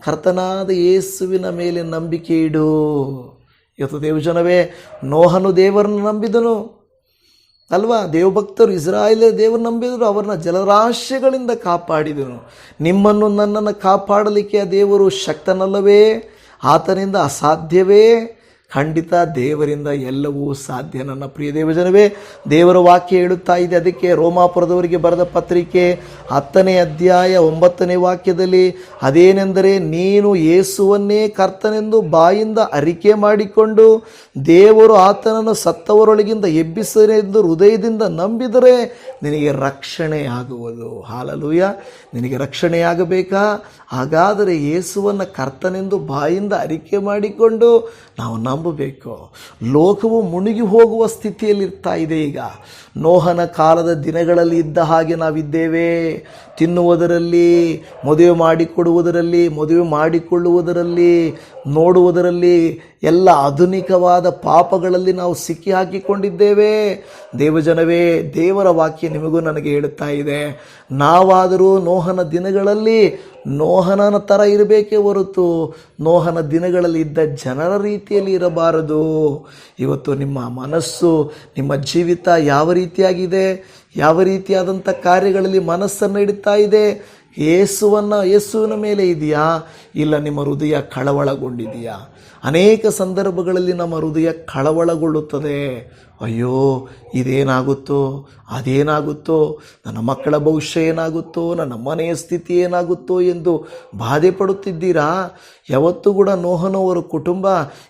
ಕರ್ತನಾದ ಯೇಸುವಿನ ಮೇಲೆ ನಂಬಿಕೆ ಇಡು. ಇವತ್ತು ದೇವಜನವೇ ನೋಹನು ದೇವರನ್ನು ನಂಬಿದನು. ಅಲ್ವಾ? ದೇವಭಕ್ತರು ಇಸ್ರಾಯೇಲ್ ದೇವರು ನಂಬಿದರು, ಅವರನ್ನ ಜಲರಾಶಿಗಳಿಂದ ಕಾಪಾಡಿದನು. ನಿಮ್ಮನ್ನು ನನ್ನನ್ನು ಕಾಪಾಡಲಿಕ್ಕೆ ದೇವರು ಶಕ್ತನಲ್ಲವೇ? ಆತನಿಂದ ಅಸಾಧ್ಯವೇ? ಖಂಡಿತ ದೇವರಿಂದ ಎಲ್ಲವೂ ಸಾಧ್ಯ. ನನ್ನ ಪ್ರಿಯ ದೇವಜನವೇ, ದೇವರ ವಾಕ್ಯ ಹೇಳುತ್ತಾ ಇದೆ. ಅದಕ್ಕೆ ರೋಮಾಪುರದವರಿಗೆ ಬರೆದ ಪತ್ರಿಕೆ ಹತ್ತನೇ ಅಧ್ಯಾಯ ಒಂಬತ್ತನೇ ವಾಕ್ಯದಲ್ಲಿ, ಅದೇನೆಂದರೆ, ನೀನು ಯೇಸುವನ್ನೇ ಕರ್ತನೆಂದು ಬಾಯಿಂದ ಅರಿಕೆ ಮಾಡಿಕೊಂಡು ದೇವರು ಆತನನ್ನು ಸತ್ತವರೊಳಗಿಂದ ಎಬ್ಬಿಸರೆಂದು ಹೃದಯದಿಂದ ನಂಬಿದರೆ ನಿನಗೆ ರಕ್ಷಣೆಯಾಗುವುದು ಹಾಲಲೂಯ, ನಿನಗೆ ರಕ್ಷಣೆಯಾಗಬೇಕಾ ಹಾಗಾದರೆ ಏಸುವನ್ನು ಕರ್ತನೆಂದು ಬಾಯಿಂದ ಅರಿಕೆ ಮಾಡಿಕೊಂಡು ನಾವು ನಂಬಬೇಕು? ಲೋಕವು ಮುಳುಗಿ ಹೋಗುವ ಸ್ಥಿತಿಯಲ್ಲಿರ್ತಾ ಇದೆ ಈಗ. ನೋಹನ ಕಾಲದ ದಿನಗಳಲ್ಲಿ ಇದ್ದ ಹಾಗೆ ನಾವಿದ್ದೇವೆ. ತಿನ್ನುವುದರಲ್ಲಿ, ಮದುವೆ ಮಾಡಿಕೊಡುವುದರಲ್ಲಿ, ಮದುವೆ ಮಾಡಿಕೊಳ್ಳುವುದರಲ್ಲಿ, ನೋಡುವುದರಲ್ಲಿ ಎಲ್ಲ ಆಧುನಿಕವಾದ ಪಾಪಗಳಲ್ಲಿ ನಾವು ಸಿಕ್ಕಿ ಹಾಕಿಕೊಂಡಿದ್ದೇವೆ. ದೇವಜನವೇ, ದೇವರ ವಾಕ್ಯ ನಿಮಗೂ ನನಗೆ ಹೇಳುತ್ತಾ ಇದೆ. ನಾವಾದರೂ ನೋಹನ ದಿನಗಳಲ್ಲಿ ನೋಹನನ ಥರ ಇರಬೇಕೇ ಹೊರತು ನೋಹನ ದಿನಗಳಲ್ಲಿ ಇದ್ದ ಜನರ ರೀತಿಯಲ್ಲಿ ಇರಬಾರದು. ಇವತ್ತು ನಿಮ್ಮ ಮನಸ್ಸು, ನಿಮ್ಮ ಜೀವಿತ ಯಾವ ರೀತಿಯಾಗಿದೆ, ಯಾವ ರೀತಿಯಾದಂಥ ಕಾರ್ಯಗಳಲ್ಲಿ ಮನಸ್ಸನ್ನು ಇಡುತ್ತಾ ಇದೆ ಯೇಸುವನ್ನು ಯೇಸುವಿನ ಮೇಲೆ ಇದೆಯಾ? ಇಲ್ಲ, ನಿಮ್ಮ ಹೃದಯ ಕಳವಳಗೊಂಡಿದೆಯಾ? ಅನೇಕ ಸಂದರ್ಭಗಳಲ್ಲಿ ನಮ್ಮ ಹೃದಯ ಕಳವಳಗೊಳ್ಳುತ್ತದೆ. ಅಯ್ಯೋ, ಇದೇನಾಗುತ್ತೋ, ಅದೇನಾಗುತ್ತೋ, ನನ್ನ ಮಕ್ಕಳ ಭವಿಷ್ಯ ಏನಾಗುತ್ತೋ, ನನ್ನ ಮನೆಯ ಸ್ಥಿತಿ ಏನಾಗುತ್ತೋ ಎಂದು ಬಾಧೆ ಪಡುತ್ತಿದ್ದೀರಾ? ಯಾವತ್ತೂ ಕೂಡ ನೋಹನವರ ಕುಟುಂಬ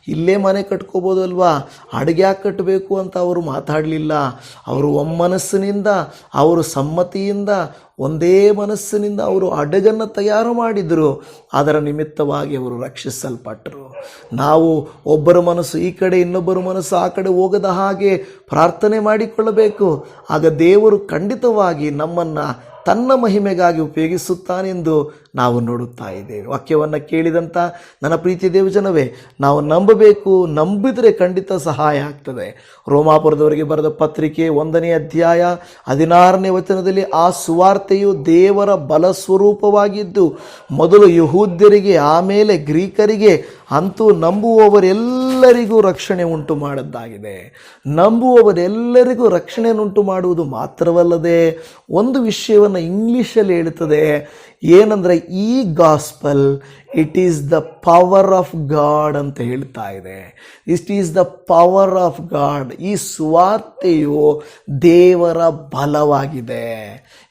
ಇಲ್ಲೇ ಮನೆ ಕಟ್ಕೋಬೋದಲ್ವಾ? ಅಡುಗೆ ಯಾಕೆ ಕಟ್ಟಬೇಕು ಅಂತ ಅವರು ಮಾತಾಡಲಿಲ್ಲ. ಅವರು ಒಮ್ಮನಸ್ಸಿನಿಂದ, ಅವರು ಸಮ್ಮತಿಯಿಂದ, ಒಂದೇ ಮನಸ್ಸಿನಿಂದ ಅವರು ಅಡಗನ್ನು ತಯಾರು ಮಾಡಿದರು. ಅದರ ನಿಮಿತ್ತವಾಗಿ ಅವರು ರಕ್ಷಿಸಲ್ಪಟ್ಟರು ನಾವು ಒಬ್ಬರ ಮನಸ್ಸು ಈ ಕಡೆ, ಇನ್ನೊಬ್ಬರ ಮನಸ್ಸು ಆ ಕಡೆ ಹೋಗದ ಹಾಗೆ ಪ್ರಾರ್ಥನೆ ಮಾಡಿಕೊಳ್ಳಬೇಕು. ಆಗ ದೇವರು ಖಂಡಿತವಾಗಿ ನಮ್ಮನ್ನು ತನ್ನ ಮಹಿಮೆಗಾಗಿ ಉಪಯೋಗಿಸುತ್ತಾನೆಂದು ನಾವು ನೋಡುತ್ತಾ ಇದ್ದೇವೆ. ವಾಕ್ಯವನ್ನು ಕೇಳಿದಂಥ ನನ್ನ ಪ್ರೀತಿ ದೇವಜನವೇ, ನಾವು ನಂಬಬೇಕು, ನಂಬಿದರೆ ಖಂಡಿತ ಸಹಾಯ ಆಗ್ತದೆ. ರೋಮಾಪುರದವರಿಗೆ ಬರೆದ ಪತ್ರಿಕೆ ಒಂದನೇ ಅಧ್ಯಾಯ ಹದಿನಾರನೇ ವಚನದಲ್ಲಿ, ಆ ಸುವಾರ್ತೆಯು ದೇವರ ಬಲ ಸ್ವರೂಪವಾಗಿದ್ದು ಮೊದಲು ಯಹೂದ್ಯರಿಗೆ, ಆಮೇಲೆ ಗ್ರೀಕರಿಗೆ, ಅಂತೂ ನಂಬುವವರೆಲ್ಲರಿಗೂ ರಕ್ಷಣೆ ಉಂಟು ಮಾಡದ್ದಾಗಿದೆ. ನಂಬುವವರೆಲ್ಲರಿಗೂ ರಕ್ಷಣೆಯನ್ನುಂಟು ಮಾಡುವುದು ಮಾತ್ರವಲ್ಲದೆ, ಒಂದು ವಿಷಯವನ್ನು ಇಂಗ್ಲೀಷಲ್ಲಿ ಹೇಳುತ್ತದೆ ಏನಂದರೆ ಈ gospel it is the power of God ಅಂತ ಹೇಳ್ತಾ ಇದೆ. It is the power of God ಈ ಸುವಾರ್ತೆಯು ದೇವರ ಬಲವಾಗಿದೆ.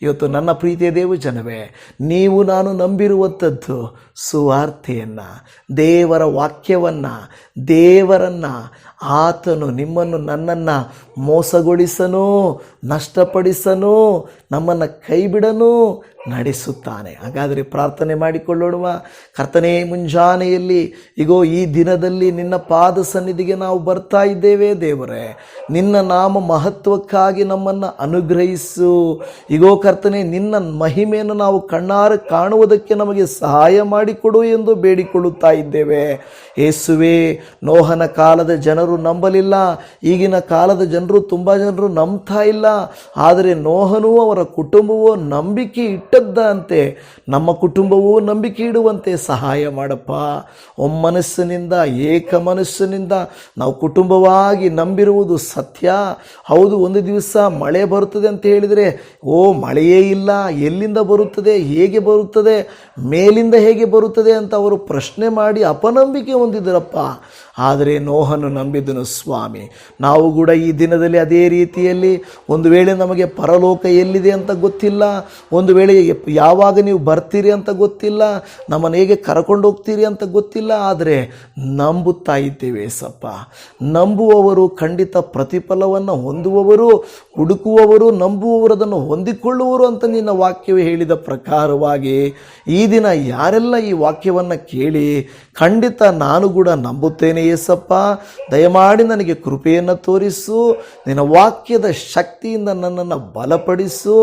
ಇವತ್ತು ನನ್ನ ಪ್ರೀತಿಯ ದೇವ ಜನವೇ, ನೀವು ನಾನು ನಂಬಿರುವಂಥದ್ದು ಸುವಾರ್ತೆಯನ್ನು ದೇವರ ವಾಕ್ಯವನ್ನು, ದೇವರನ್ನು. ಆತನು ನಿಮ್ಮನ್ನು ನನ್ನನ್ನು ಮೋಸಗೊಳಿಸನು, ನಷ್ಟಪಡಿಸನು ನಮ್ಮನ್ನು ಕೈಬಿಡನು ನಡೆಸುತ್ತಾನೆ. ಹಾಗಾದರೆ ಪ್ರಾರ್ಥನೆ ಮಾಡಿಕೊಳ್ಳೋಣ ಕರ್ತನೇ ಮುಂಜಾನೆಯಲ್ಲಿ, ಇಗೋ, ಈ ದಿನದಲ್ಲಿ ನಿನ್ನ ಪಾದ ಸನ್ನಿಧಿಗೆ ನಾವು ಬರ್ತಾ ಇದ್ದೇವೆ ದೇವರೇ. ನಿನ್ನ ನಾಮ ಮಹತ್ವಕ್ಕಾಗಿ ನಮ್ಮನ್ನು ಅನುಗ್ರಹಿಸು. ಇಗೋ ಕರ್ತನೆ, ನಿನ್ನ ಮಹಿಮೆಯನ್ನು ನಾವು ಕಣ್ಣಾರ ಕಾಣುವುದಕ್ಕೆ ನಮಗೆ ಸಹಾಯ ಮಾಡಿಕೊಡು ಎಂದು ಬೇಡಿಕೊಳ್ಳುತ್ತಾ ಇದ್ದೇವೆ. ಏಸುವೆ, ನೋಹನ ಕಾಲದ ಜನರು ನಂಬಲಿಲ್ಲ, ಈಗಿನ ಕಾಲದ ಜನರು, ತುಂಬ ಜನರು ನಂಬ್ತಾ ಇಲ್ಲ, ಆದರೆ ನೋಹನೂ ಅವರ ಕುಟುಂಬವೂ ನಂಬಿಕೆ ಇಟ್ಟದ್ದಂತೆ, ನಮ್ಮ ಕುಟುಂಬವು ನಂಬಿಕೆ ಇಡುವಂತೆ ಸಹಾಯ ಮಾಡಪ್ಪ. ಒಮ್ಮನಸ್ಸಿನಿಂದ ಏಕ ಮನಸ್ಸಿನಿಂದ ನಾವು ಕುಟುಂಬವಾಗಿ ನಂಬಿರುವುದು ಸತ್ಯ. ಹೌದು, ಒಂದು ದಿವಸ ಮಳೆ ಬರುತ್ತದೆ ಅಂತ ಹೇಳಿದರೆ, ಓ, ಮಳೆಯೇ ಇಲ್ಲ, ಎಲ್ಲಿಂದ ಬರುತ್ತದೆ, ಹೇಗೆ ಬರುತ್ತದೆ, ಮೇಲಿಂದ ಹೇಗೆ ಬರುತ್ತದೆ ಅಂತ ಅವರು ಪ್ರಶ್ನೆ ಮಾಡಿ ಅಪನಂಬಿಕೆ ಹೊಂದಿದ್ದರಪ್ಪ ಆದರೆ ನೋಹನು ನಂಬಿದನು, ಸ್ವಾಮಿ, ನಾವು ಕೂಡ ಈ ದಿನದಲ್ಲಿ ಅದೇ ರೀತಿಯಲ್ಲಿ ಒಂದು ವೇಳೆ ನಮಗೆ ಪರಲೋಕ ಎಲ್ಲಿದೆ ಅಂತ ಗೊತ್ತಿಲ್ಲ, ಒಂದು ವೇಳೆ ಯಾವಾಗ ನೀವು ಬರ್ತೀರಿ ಅಂತ ಗೊತ್ತಿಲ್ಲ, ನಮ್ಮನ್ನು ಹೇಗೆ ಕರ್ಕೊಂಡು ಹೋಗ್ತೀರಿ ಅಂತ ಗೊತ್ತಿಲ್ಲ, ಆದರೆ ನಂಬುತ್ತಾ ಇದ್ದೇವೆ ಸಪ್ಪ. ನಂಬುವವರು ಖಂಡಿತ ಪ್ರತಿಫಲವನ್ನು ಹೊಂದುವವರು, ಹುಡುಕುವವರು ನಂಬುವವರು ಅದನ್ನು ಹೊಂದಿಕೊಳ್ಳುವರು ಅಂತ ನಿನ್ನ ವಾಕ್ಯವೇ ಹೇಳಿದ ಪ್ರಕಾರವಾಗಿ ಈ ದಿನ ಯಾರೆಲ್ಲ ಈ ವಾಕ್ಯವನ್ನು ಕೇಳಿ ಖಂಡಿತ ನಾನು ಕೂಡ ನಂಬುತ್ತೇನೆ ಏಸಪ್ಪ, ದಯಮಾಡಿ ನನಗೆ ಕೃಪೆಯನ್ನು ತೋರಿಸು, ನಿನ್ನ ವಾಕ್ಯದ ಶಕ್ತಿಯಿಂದ ನನ್ನನ್ನು ಬಲಪಡಿಸು,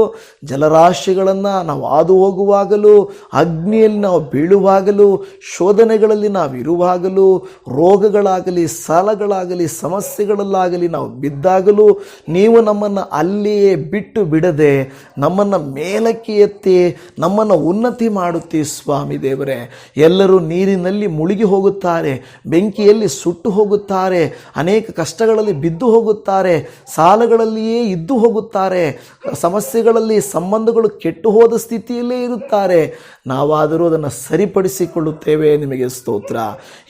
ಜಲರಾಶಿಗಳನ್ನು ನಾವು ಹಾದು ಹೋಗುವಾಗಲೂ ಅಗ್ನಿಯಲ್ಲಿ ನಾವು ಬೀಳುವಾಗಲೂ, ಶೋಧನೆಗಳಲ್ಲಿ ನಾವು ಇರುವಾಗಲೂ, ರೋಗಗಳಾಗಲಿ, ಸಾಲಗಳಾಗಲಿ, ಸಮಸ್ಯೆಗಳಲ್ಲಾಗಲಿ ನಾವು ಬಿದ್ದಾಗಲೂ, ನೀವು ನಮ್ಮನ್ನು ಅಲ್ಲಿಯೇ ಬಿಟ್ಟು ಬಿಡದೆ, ನಮ್ಮನ್ನು ಮೇಲಕ್ಕೆ ಎತ್ತಿ, ನಮ್ಮನ್ನು ಉನ್ನತಿ ಮಾಡುತ್ತೀ ಸ್ವಾಮಿ ದೇವರೇ. ಎಲ್ಲರೂ ನೀರಿನಲ್ಲಿ ಮುಳುಗಿ ಹೋಗುತ್ತಾರೆ, ಬೆಂಕಿಯಲ್ಲಿ ಸುಟ್ಟು ಹೋಗುತ್ತಾರೆ, ಅನೇಕ ಕಷ್ಟಗಳಲ್ಲಿ ಬಿದ್ದು ಹೋಗುತ್ತಾರೆ, ಸಾಲಗಳಲ್ಲಿಯೇ ಇದ್ದು ಹೋಗುತ್ತಾರೆ, ಸಮಸ್ಯೆಗಳಲ್ಲಿ ಸಂಬಂಧಗಳು ಕೆಟ್ಟು ಹೋದ ಸ್ಥಿತಿಯಲ್ಲೇ ಇರುತ್ತಾರೆ. ನಾವಾದರೂ ಅದನ್ನು ಸರಿಪಡಿಸಿಕೊಳ್ಳುತ್ತೇವೆ ನಿಮಗೆ ಸ್ತೋತ್ರ.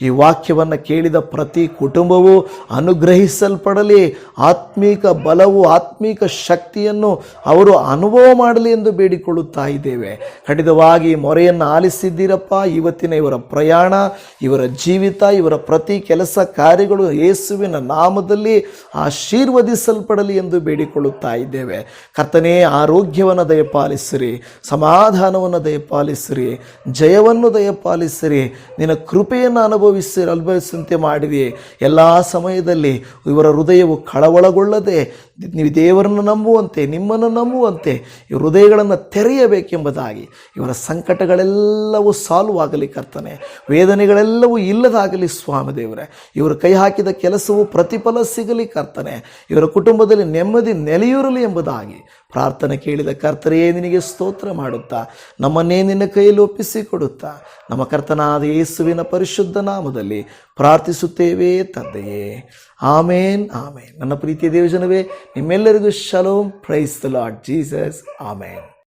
ಈ ವಾಕ್ಯವನ್ನು ಕೇಳಿದ ಪ್ರತಿ ಕುಟುಂಬವು ಅನುಗ್ರಹಿಸಲ್ಪಡಲಿ. ಆತ್ಮೀಕ ಬಲವು, ಆತ್ಮೀಕ ಶಕ್ತಿಯನ್ನು ಅವರು ಅನುಭವ ಮಾಡಲಿ ಎಂದು ಬೇಡಿಕೊಳ್ಳುತ್ತಾ ಇದ್ದೇವೆ. ಖಂಡಿತವಾಗಿ ಮೊರೆಯನ್ನು ಆಲಿಸಿದ್ದೀರಪ್ಪ. ಇವತ್ತಿನ ಇವರ ಪ್ರಯಾಣ, ಇವರ ಜೀವಿತ, ಇವರ ಪ್ರತಿ ಕೆಲಸ ಕಾರ್ಯಗಳು ಯೇಸುವಿನ ನಾಮದಲ್ಲಿ ಆಶೀರ್ವದಿಸಲ್ಪಡಲಿ ಎಂದು ಬೇಡಿಕೊಳ್ಳುತ್ತಾ ಇದ್ದೇವೆ. ಕರ್ತನೇ, ಆರೋಗ್ಯವನ್ನು ದಯಪಾಲಿಸಿರಿ, ಸಮಾಧಾನವನ್ನು ದಯಪಾಲಿಸಿರಿ, ಜಯವನ್ನು ದಯಪಾಲಿಸಿರಿ, ನಿನ್ನ ಕೃಪೆಯನ್ನು ಅನುಭವಿಸಿ ಅನುಭವಿಸುವಂತೆ ಮಾಡಿರಿ. ಎಲ್ಲ ಸಮಯದಲ್ಲಿ ಇವರ ಹೃದಯವು ಕಳವಳಗೊಳ್ಳದೆ, ನೀವು ದೇವರನ್ನು ನಂಬುವಂತೆ, ನಿಮ್ಮನ್ನು ನಂಬುವಂತೆ ಈ ಹೃದಯಗಳನ್ನು ತೆರೆಯಬೇಕೆಂಬುದಾಗಿ, ಇವರ ಸಂಕಟಗಳೆಲ್ಲವೂ ಸಾಲ್ವ್ ಆಗಲಿ ಕರ್ತನೆ. ವೇದನೆಗಳೆಲ್ಲವೂ ಇಲ್ಲದಾಗಲಿ ಸ್ವಾಮಿ ದೇವರೇ. ಇವರು ಕೈ ಹಾಕಿದ ಕೆಲಸವು ಪ್ರತಿಫಲ ಸಿಗಲಿ ಕರ್ತನೆ. ಇವರ ಕುಟುಂಬದಲ್ಲಿ ನೆಮ್ಮದಿ ನೆಲೆಯೂರಲಿ ಎಂಬುದಾಗಿ ಪ್ರಾರ್ಥನೆ ಕೇಳಿದ ಕರ್ತರೆಯೇ ನಿನಗೆ ಸ್ತೋತ್ರ ಮಾಡುತ್ತಾ. ನಮ್ಮನ್ನೇ ನಿನ್ನ ಕೈಯಲ್ಲಿ ಒಪ್ಪಿಸಿಕೊಡುತ್ತಾ. ನಮ್ಮ ಕರ್ತನಾದ ಯೇಸುವಿನ ಪರಿಶುದ್ಧ ನಾಮದಲ್ಲಿ ಪ್ರಾರ್ಥಿಸುತ್ತೇವೆ ತಂದೆಯೇ. ಆಮೇನ್ ಆಮೇನ್. ನನ್ನ ಪ್ರೀತಿಯ ದೇವಜನವೇ, ನಿಮ್ಮೆಲ್ಲರಿಗೂ shalom. Praise the Lord Jesus amen.